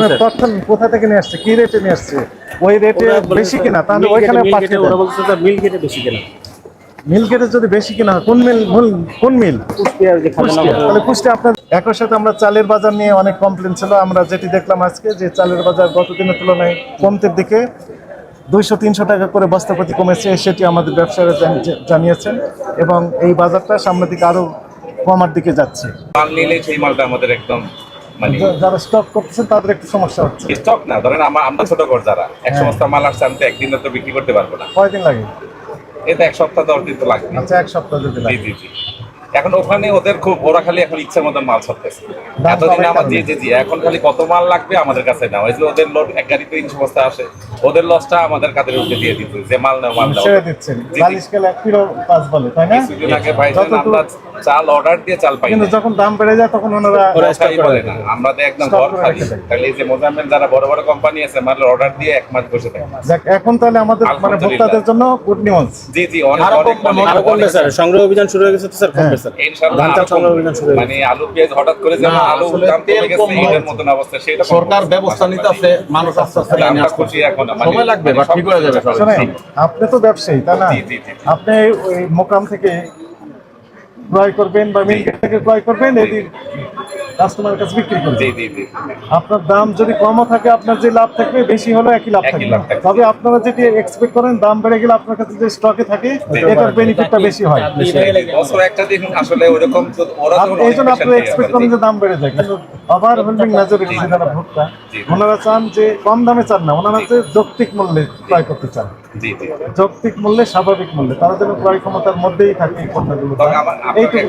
আপনার তথ্য কোথা থেকে নিয়ে আসছে? কি রেটে নিয়ে আসছে? ওই রেটে বেশি কিনা? তাহলে ওইখানে ওরা বলছে স্যার মিল কেটে বেশি কেনা? মিল কেটে যদি বেশি কিনা হয় কোন মিল কোন মিল কুষ্টিয়ার যে খাজানা কুষ্টিয়া। তাহলে কুষ্টিয়া আপনার একই সাথে আমরা চালের বাজার নিয়ে অনেক কমপ্লেন ছিল। আমরা যেটি দেখলাম আজকে যে চালের বাজার গত দিনের তুলনায় কমতের দিকে দুইশো তিনশো টাকা করে বস্তা প্রতি কমেছে সেটি আমাদের ব্যবসায়ীরা জানি- জানিয়েছেন। এবং এই বাজারটা সামনের দিকে আরও কমার দিকে যাচ্ছে। মাল নিলে সেই মালটা আমাদের একদম মানে যারা স্টক করতেছেন তাদের একটু সমস্যা হচ্ছে। স্টক না ধরেন আমরা ছোট ঘর যারা এক সমস্ত মাল আসছে আমি তো একদিনে তো বিক্রি করতে পারব না। কয়দিন লাগে? এটা এক সপ্তাহ দশ দিন তো লাগবে। আচ্ছা এক সপ্তাহ যদি লাগে। জি জি এখন ওখানে ওদের খুব ওরা খালি এখন ইচ্ছা মতন মাল ছাড়তেছে। এতদিন আমার জি জি জি এখন খালি কত মাল লাগবে আমাদের কাছে না। ওই যে ওদের লোড এক গাড়িতে তিনশো বস্তা আসে। ওদের লসটা আমাদের কাদের উঠে দিয়ে দিত যে মাল নেওয়া মাল দাও ছেড়ে দিচ্ছেন। জি, জি। বালিশ কিলো পাঁচ বলে তাই না? কিছুদিন আগে ভাই আমরা চাল অর্ডার দিয়ে চাল পাই কিন্তু যখন দাম বেড়ে যায় তখন ওনারা বলে না। আমরা তো একদম ঘর খালি। তাহলে এই যে মোজাম্মেল যারা বড় বড় কোম্পানি আছে মাল অর্ডার দিয়ে এক মাস বসে থাকে। যাক, এখন তাহলে আমাদের মানে ভোক্তাদের জন্য গুড নিউজ জি জি অনেক আরও অনেক কমবে, আরও কমবে স্যার। সংগ্রহ অভিযান শুরু হয়ে গেছে তো স্যার কমবে স্যার। ইনশাআল্লাহ ধান চাল সংগ্রহ অভিযান শুরু মানে আলু পেঁয়াজ হঠাৎ করে যেমন আলু দাম কমে গেছে কম এটার মতন অবস্থা সেটা সরকার। ব্যবস্থা নিতেছে মানুষ আস্তে আস্তে। খুশি এখন মানে সময় লাগবে বা ঠিক হয়ে যাবে আপনি তো ব্যবসায়ী তাই না? জি, জি, জি। আপনি ওই মোকাম থেকে ক্রয় করবেন বা মিল থেকে ক্রয় করবেন এদিন কাস্টমারের কাছে বিক্রি করবেন। জি জি জি। আপনার দাম যদি কমও থাকে আপনার যে লাভ থাকবে বেশি হলে একই লাভ থাকবে। তবে আপনারা যেটি এক্সপেক্ট করেন দাম বেড়ে গেলে আপনার কাছে যে স্টকে থাকে এটার বেনিফিটটা বেশি হয়। বছর একটা দেখুন আসলে ওইরকম তো ওরা এই জন্য অনেক আপনি এক্সপেক্ট করেন যে দাম বেড়ে যায়। কিন্তু ওভারওয়েলমিং মেজরিটি যারা ভোক্তা ওনারা চান যে কম দামে চান না ওনারা হচ্ছে যৌক্তিক মূল্যে ক্রয় করতে চান। যৌক্তিক মূল্যে স্বাভাবিক মূল্যে। তারা যেন ক্রয় ক্ষমতার মধ্যেই থাকে এই পণ্যগুলো। এইটুকু।